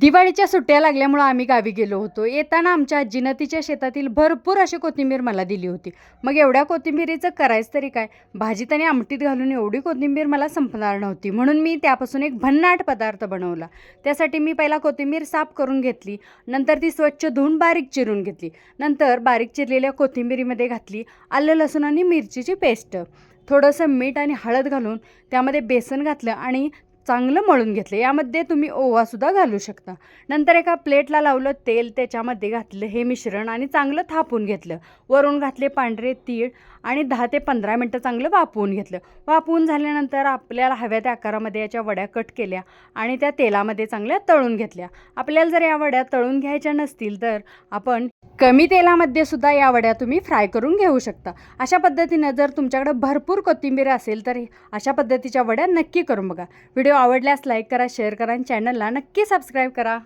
दिवाळीच्या सुट्ट्या लागल्यामुळं आम्ही गावी गेलो होतो. येताना आमच्या आजीनं तिच्या शेतातील भरपूर अशी कोथिंबीर मला दिली होती. मग एवढ्या कोथिंबीरीचं करायचं तरी काय? भाजीत आणि आमटीत घालून एवढी कोथिंबीर मला संपणार नव्हती. म्हणून मी त्यापासून एक भन्नाट पदार्थ बनवला. त्यासाठी मी पहिला कोथिंबीर साफ करून घेतली. नंतर ती स्वच्छ धुवून बारीक चिरून घेतली. नंतर बारीक चिरलेल्या कोथिंबीरीमध्ये घातली आलं लसूण आणि मिरचीची पेस्ट. थोडंसं मीठ आणि हळद घालून त्यामध्ये बेसन घातलं आणि चांगलं मळून घेतलं. यामध्ये तुम्ही ओवासुद्धा घालू शकता. नंतर एका प्लेटला लावलं तेल त्याच्यामध्ये घातलं हे मिश्रण आणि चांगलं थापून घेतलं. वरून घातले पांढरे तीळ आणि दहा ते पंधरा मिनटं चांगलं वापवून घेतलं. वापवून झाल्यानंतर आपल्याला हव्या त्या आकारामध्ये याच्या वड्या कट केल्या आणि त्या तेलामध्ये चांगल्या तळून घेतल्या. आपल्याला जर या वड्या तळून घ्यायच्या नसतील तर आपण कमी तेलामध्ये सुद्धा या वड्या तुम्ही फ्राय करून घेऊ शकता. अशा पद्धतीनं जर तुमच्याकडे भरपूर कोथिंबीर असेल तर अशा पद्धतीच्या वड्या नक्की करून बघा. व्हिडिओ आवडल्यास लाईक करा शेअर करा आणि चॅनलला नक्की सबस्क्राईब करा.